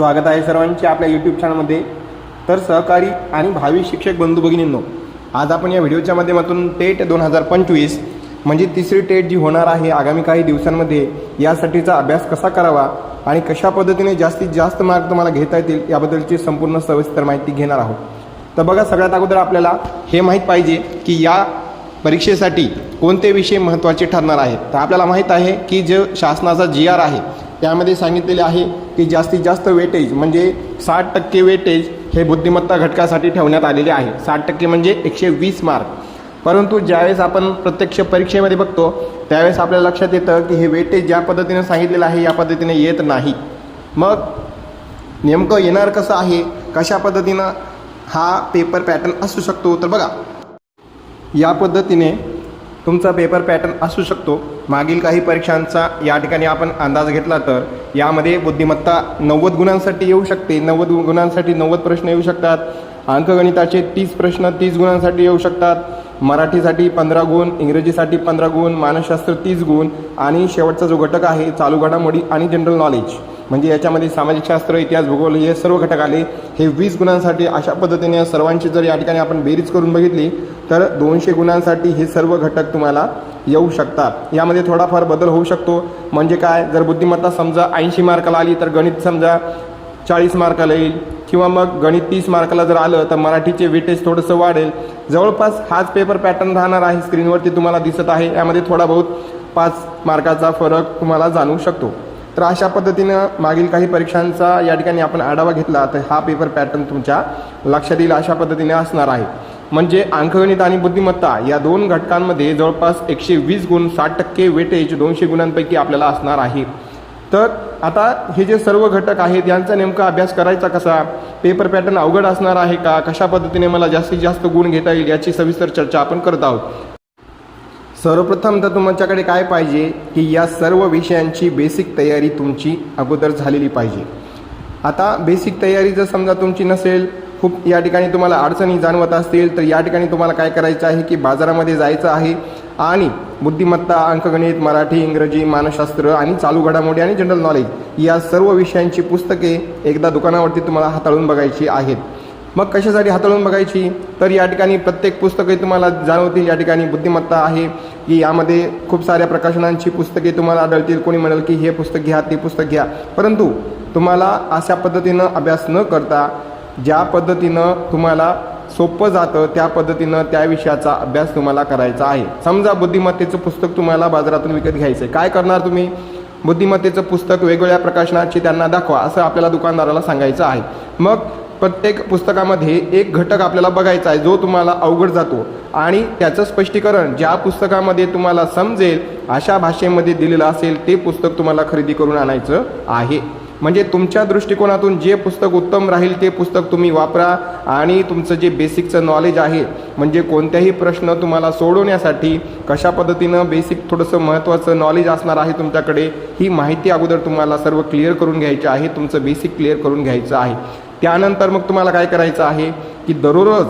स्वागत आहे सर्वांचे आपल्या यूट्यूब चॅनलमध्ये तर सहकारी आणि भावी शिक्षक बंधू भगिनींनो आज आपण या व्हिडिओच्या माध्यमातून टेट दोन हजार पंचवीस म्हणजे तिसरी टेट जी होणार आहे आगामी काही दिवसांमध्ये यासाठीचा अभ्यास कसा करावा आणि कशा पद्धतीने जास्तीत जास्त मार्क तुम्हाला घेता येतील याबद्दलची संपूर्ण सविस्तर माहिती घेणार आहोत. तर बघा सगळ्यात अगोदर आपल्याला हे माहीत पाहिजे की या परीक्षेसाठी कोणते विषय महत्त्वाचे ठरणार आहेत. तर आपल्याला माहीत आहे की जे शासनाचा जी आर आहे त्यामध्ये सांगितलेले आहे की जास्तीत जास्त वेटेज म्हणजे साठ टक्के वेटेज हे बुद्धिमत्ता घटकासाठी ठेवण्यात आलेले आहे. साठ टक्के म्हणजे एकशे वीस मार्क परंतु ज्यावेळेस आपण प्रत्यक्ष परीक्षेमध्ये बघतो त्यावेळेस आपल्या लक्षात येतं की हे वेटेज ज्या पद्धतीने सांगितलेलं आहे या पद्धतीने येत नाही. मग नेमकं येणार कसं आहे? कशा पद्धतीनं हा पेपर पॅटर्न असू शकतो? तर बघा. या पद्धतीने तुमचा पेपर पॅटर्न असू शकतो. मागील काही परीक्षांचा या ठिकाणी आपण अंदाज घेतला तर यामध्ये बुद्धिमत्ता नव्वद गुणांसाठी येऊ शकते नव्वद गुणांसाठी नव्वद प्रश्न येऊ शकतात. अंकगणिताचे तीस प्रश्न तीस गुणांसाठी येऊ शकतात. मराठीसाठी पंधरा गुण इंग्रजीसाठी पंधरा गुण मानसशास्त्र तीस गुण आणि शेवटचा जो घटक आहे चालू घडामोडी आणि जनरल नॉलेज म्हणजे याच्यामध्ये सामाजिक शास्त्र इतिहास भूगोल हे सर्व घटक आले. हे वीस गुणांसाठी अशा पद्धतीने सर्वांची जर या ठिकाणी आपण बेरीज करून बघितली तर दोनशे गुणांसाठी हे सर्व घटक तुम्हाला येऊ शकतात. यामध्ये थोडाफार बदल होऊ शकतो. म्हणजे काय? जर बुद्धिमत्ता समजा ऐंशी मार्काला आली तर गणित समजा चाळीस मार्काला येईल. किंवा मग गणित तीस मार्काला जर आलं तर मराठीचे वेटेज थोडंसं वाढेल. जवळपास हाच पेपर पॅटर्न राहणार आहे. स्क्रीनवरती तुम्हाला दिसत आहे. यामध्ये थोडा बहुत पाच मार्काचा फरक तुम्हाला जाणवू शकतो. तर अशा पद्धतीनं मागील काही परीक्षांचा या ठिकाणी आपण आढावा घेतला तर हा पेपर पॅटर्न तुमच्या लक्षात येईल अशा पद्धतीने असणार आहे. म्हणजे अंकगणित आणि बुद्धिमत्ता या दोन घटकांमध्ये जवळपास एकशे वीस गुण साठ टक्के वेटेज दोनशे गुणांपैकी आपल्याला असणार आहे. तर आता हे जे सर्व घटक आहेत यांचा नेमका अभ्यास करायचा कसा? पेपर पॅटर्न अवघड असणार आहे का? कशा पद्धतीने मला जास्तीत जास्त गुण घेता येईल याची सविस्तर चर्चा आपण करत आहोत. सर्वप्रथम तर तुमच्याकडे काय पाहिजे की या सर्व विषयांची बेसिक तयारी तुमची अगोदर झालेली पाहिजे. आता बेसिक तयारी जर समजा तुमची नसेल खूप या ठिकाणी तुम्हाला अडचणी जाणवत असतील तर या ठिकाणी तुम्हाला काय करायचं आहे की बाजारामध्ये जायचं आहे आणि बुद्धिमत्ता अंकगणित मराठी इंग्रजी मानसशास्त्र आणि चालू घडामोडी आणि जनरल नॉलेज या सर्व विषयांची पुस्तके एकदा दुकानावरती तुम्हाला हाताळून बघायची आहेत. मग कशासाठी हाताळून बघायची? तर या ठिकाणी प्रत्येक पुस्तके तुम्हाला जाणवतील. या ठिकाणी बुद्धिमत्ता आहे की यामध्ये खूप साऱ्या प्रकाशनांची पुस्तके तुम्हाला आढळतील. कोणी म्हणाल की हे पुस्तक घ्या ते पुस्तक घ्या. परंतु तुम्हाला अशा पद्धतीनं अभ्यास न करता ज्या पद्धतीनं तुम्हाला सोपं जातं त्या पद्धतीनं त्या विषयाचा अभ्यास तुम्हाला करायचा आहे. समजा बुद्धिमत्तेचं पुस्तक तुम्हाला बाजारातून विकत घ्यायचं आहे काय करणार तुम्ही? बुद्धिमत्तेचं पुस्तक वेगवेगळ्या प्रकाशनाची त्यांना दाखवा असं आपल्याला दुकानदाराला सांगायचं आहे. मग प्रत्येक पुस्तकामध्ये एक घटक आपल्याला बघायचा आहे जो तुम्हाला अवघड जातो. आणि त्याचं स्पष्टीकरण ज्या पुस्तकामध्ये तुम्हाला समजेल अशा भाषेमध्ये दिलेलं असेल ते पुस्तक तुम्हाला खरेदी करून आणायचं आहे. म्हणजे तुमच्या दृष्टिकोनातून जे पुस्तक उत्तम राहील ते पुस्तक तुम्ही वापरा आणि तुमचं जे बेसिकचं नॉलेज आहे म्हणजे कोणत्याही प्रश्न तुम्हाला सोडवण्यासाठी कशा पद्धतीनं बेसिक थोडंसं महत्त्वाचं नॉलेज असणार आहे तुमच्याकडे ही माहिती अगोदर तुम्हाला सर्व क्लिअर करून घ्यायची आहे तुमचं बेसिक क्लिअर करून घ्यायचं आहे. त्यानंतर मग तुम्हाला काय करायचं आहे की दररोज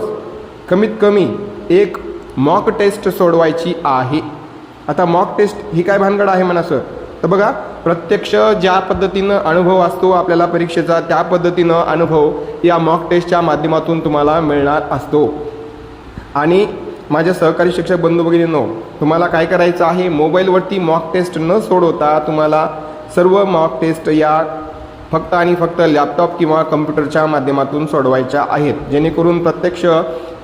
कमीत कमी एक मॉक टेस्ट सोडवायची आहे. आता मॉक टेस्ट ही काय भानगड आहे म्हणा सर तर बघा प्रत्यक्ष ज्या पद्धतीनं अनुभव असतो आपल्याला परीक्षेचा त्या पद्धतीनं अनुभव या मॉक टेस्टच्या माध्यमातून तुम्हाला मिळणार असतो. आणि माझ्या सहकारी शिक्षक बंधू भगिनींनो तुम्हाला काय करायचं आहे? मोबाईलवरती मॉक टेस्ट न सोडवता तुम्हाला सर्व मॉक टेस्ट या फक्त आणि फक्त लॅपटॉप किंवा कम्प्युटरच्या माध्यमातून सोडवायच्या आहेत. जेणेकरून प्रत्यक्ष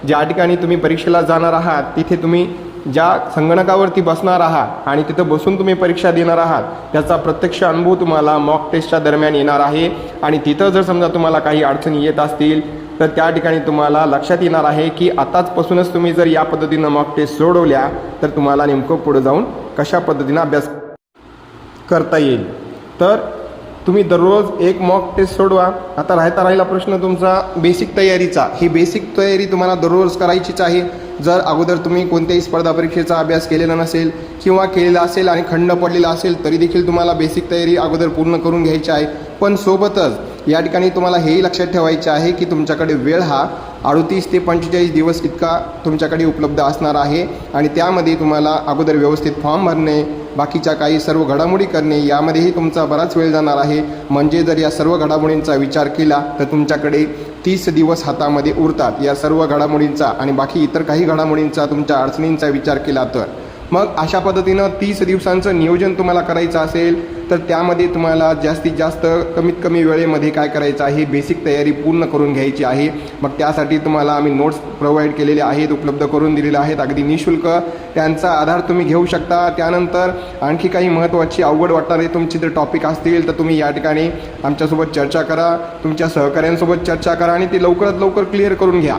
ज्या ठिकाणी तुम्ही परीक्षेला जाणार आहात तिथे तुम्ही ज्या संगणकावरती बसणार आहात आणि तिथं बसून तुम्ही परीक्षा देणार आहात त्याचा प्रत्यक्ष अनुभव तुम्हाला मॉक टेस्टच्या दरम्यान येणार आहे. आणि तिथं जर समजा तुम्हाला काही अडचणी येत असतील तर त्या ठिकाणी तुम्हाला लक्षात येणार आहे की आताचपासूनच तुम्ही जर या पद्धतीनं मॉक टेस्ट सोडवल्या तर तुम्हाला नेमकं पुढे जाऊन कशा पद्धतीनं अभ्यास करता येईल. तर तुम्ही दररोज एक मॉक टेस्ट सोडवा. आता राहता राहिला प्रश्न तुमचा बेसिक तयारीचा. ही बेसिक तयारी तुम्हाला दररोज करायचीच आहे. जर अगोदर तुम्ही कोणत्याही स्पर्धा परीक्षेचा अभ्यास केलेला नसेल किंवा केलेला असेल आणि खंड पडलेला असेल तरी देखील तुम्हाला बेसिक तयारी अगोदर पूर्ण करून घ्यायची आहे. पण सोबतच या ठिकाणी तुम्हाला हेही लक्षात ठेवायचे आहे की तुमच्याकडे वेळ हा अडतीस ते पंचेचाळीस दिवस इतका तुमच्याकडे उपलब्ध असणार आहे. आणि त्यामध्ये तुम्हाला अगोदर व्यवस्थित फॉर्म भरणे बाकीच्या काही सर्व घडामोडी करणे यामध्येही तुमचा बराच वेळ जाणार आहे. म्हणजे जर या सर्व घडामोडींचा विचार केला तर तुमच्याकडे तीस दिवस हातामध्ये उरतात. या सर्व घडामोडींचा आणि बाकी इतर काही घडामोडींचा तुमच्या अडचणींचा विचार केला तर. मग अशा पद्धतीनं तीस दिवसांचं नियोजन तुम्हाला करायचं असेल तर त्यामध्ये तुम्हाला जास्तीत जास्त कमीत कमी वेळेमध्ये काय करायचं आहे? बेसिक तयारी पूर्ण करून घ्यायची आहे. मग त्यासाठी तुम्हाला आम्ही नोट्स प्रोव्हाइड केलेले आहेत उपलब्ध करून दिलेले आहेत. अगदी निशुल्क त्यांचा आधार तुम्ही घेऊ शकता. त्यानंतर आणखी काही महत्त्वाची अवघड वाटणारे तुमचे जर टॉपिक असतील तर तुम्ही या ठिकाणी आमच्यासोबत चर्चा करा. तुमच्या सहकाऱ्यांसोबत चर्चा करा आणि ते लवकरात लवकर क्लिअर करून घ्या.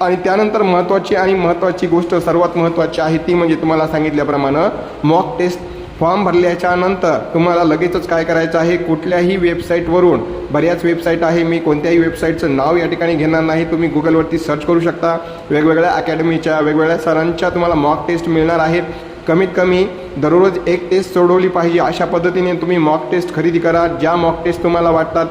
आणि त्यानंतर महत्त्वाची आणि महत्त्वाची गोष्ट सर्वात महत्त्वाची आहे ती म्हणजे तुम्हाला सांगितल्याप्रमाणे मॉक टेस्ट फॉर्म भरल्याच्या नंतर तुम्हाला लगेचच काय करायचं आहे? कुठल्याही वेबसाईटवरून बऱ्याच वेबसाईट आहे मी कोणत्याही वेबसाईटचं नाव या ठिकाणी घेणार नाही. तुम्ही गुगलवरती सर्च करू शकता. वेगवेगळ्या अकॅडमीच्या वेगवेगळ्या सरांच्या तुम्हाला मॉक टेस्ट मिळणार आहेत. कमीत कमी दररोज एक टेस्ट सोडवली पाहिजे अशा पद्धतीने तुम्ही मॉक टेस्ट खरेदी करा. ज्या मॉक टेस्ट तुम्हाला वाटतात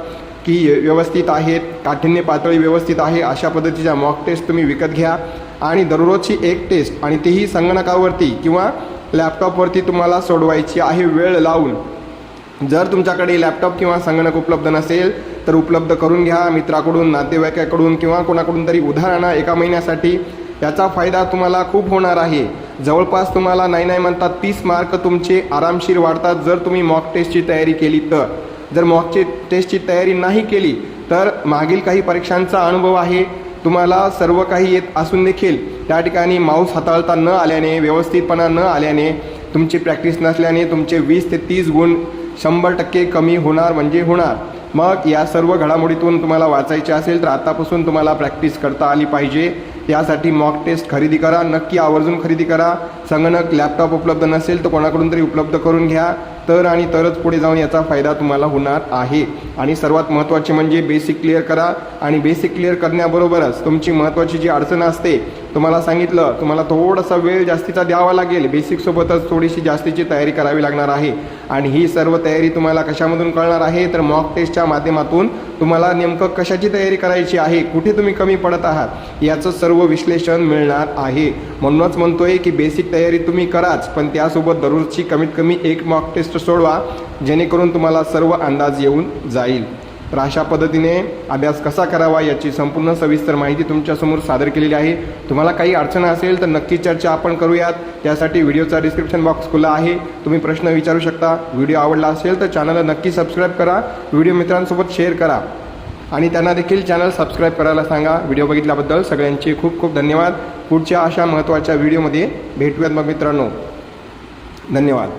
की व्यवस्थित आहेत काठिण्य पातळी व्यवस्थित आहे अशा पद्धतीच्या मॉक टेस्ट तुम्ही विकत घ्या. आणि दररोजची एक टेस्ट आणि तेही संगणकावरती किंवा लॅपटॉपवरती तुम्हाला सोडवायची आहे वेळ लावून. जर तुमच्याकडे लॅपटॉप किंवा संगणक उपलब्ध नसेल तर उपलब्ध करून घ्या. मित्राकडून नातेवाईकाकडून किंवा कोणाकडून तरी उदाहरणं एका महिन्यासाठी याचा फायदा तुम्हाला खूप होणार आहे. जवळपास तुम्हाला नाही नाही म्हणतात तीस मार्क तुमचे आरामशीर वाढतात जर तुम्ही मॉक टेस्टची तयारी केली तर. जर मॉकची टेस्टची तयारी नाही केली तर मागील काही परीक्षांचा अनुभव आहे. तुम्हाला सर्व काही येत असून देखील त्या ठिकाणी माऊस हाताळता न आल्याने व्यवस्थितपणा न आल्याने तुमची प्रॅक्टिस नसल्याने तुमचे वीस ते तीस गुण शंभर टक्के कमी होणार म्हणजे होणार. मग या सर्व घडामोडीतून तुम्हाला वाचायचे असेल तर आतापासून तुम्हाला प्रॅक्टिस करता आली पाहिजे. यासाठी मॉक टेस्ट खरेदी करा. नक्की आवर्जून खरेदी करा. संगणक लॅपटॉप उपलब्ध नसेल तर कोणाकडून तरी उपलब्ध करून घ्या. तर आणि तरच पुढे जाऊन याचा फायदा तुम्हाला होणार आहे. आणि सर्वात महत्त्वाचे म्हणजे बेसिक क्लिअर करा. आणि बेसिक क्लिअर करण्याबरोबरच तुमची महत्त्वाची जी अडचण असते तुम्हाला सांगितलं तुम्हाला थोडासा वेळ जास्तीचा द्यावा लागेल. बेसिकसोबतच थोडीशी जास्तीची तयारी करावी लागणार आहे. आणि ही सर्व तयारी तुम्हाला कशामधून कळणार आहे? तर मॉक टेस्टच्या माध्यमातून तुम्हाला नेमकं कशाची तयारी करायची आहे? कुठे तुम्ही कमी पडत आहात? याचं सर्व विश्लेषण मिळणार आहे. म्हणूनच म्हणतोय की बेसिक तयारी तुम्ही कराच पण त्यासोबत दररोजची कमीत कमी एक मॉक टेस्ट सोडवा जेणेकरून तुम्हाला सर्व अंदाज येऊन जाईल. तर अशा पद्धतीने अभ्यास कसा करावा याची संपूर्ण सविस्तर माहिती तुमच्यासमोर सादर केलेली आहे. तुम्हाला काही अडचण असेल तर नक्की चर्चा आपण करूयात. त्यासाठी व्हिडिओचा डिस्क्रिप्शन बॉक्स खुला आहे. तुम्ही प्रश्न विचारू शकता. व्हिडिओ आवडला असेल तर चॅनलला नक्की सबस्क्राईब करा. व्हिडिओ मित्रांसोबत शेअर करा. आणि त्यांना देखील चॅनल सबस्क्राईब करायला सांगा. व्हिडिओ बघितल्याबद्दल सगळ्यांचे खूप खूप धन्यवाद. पुढच्या अशा महत्त्वाच्या व्हिडिओमध्ये भेटूयात मग मित्रांनो. धन्यवाद.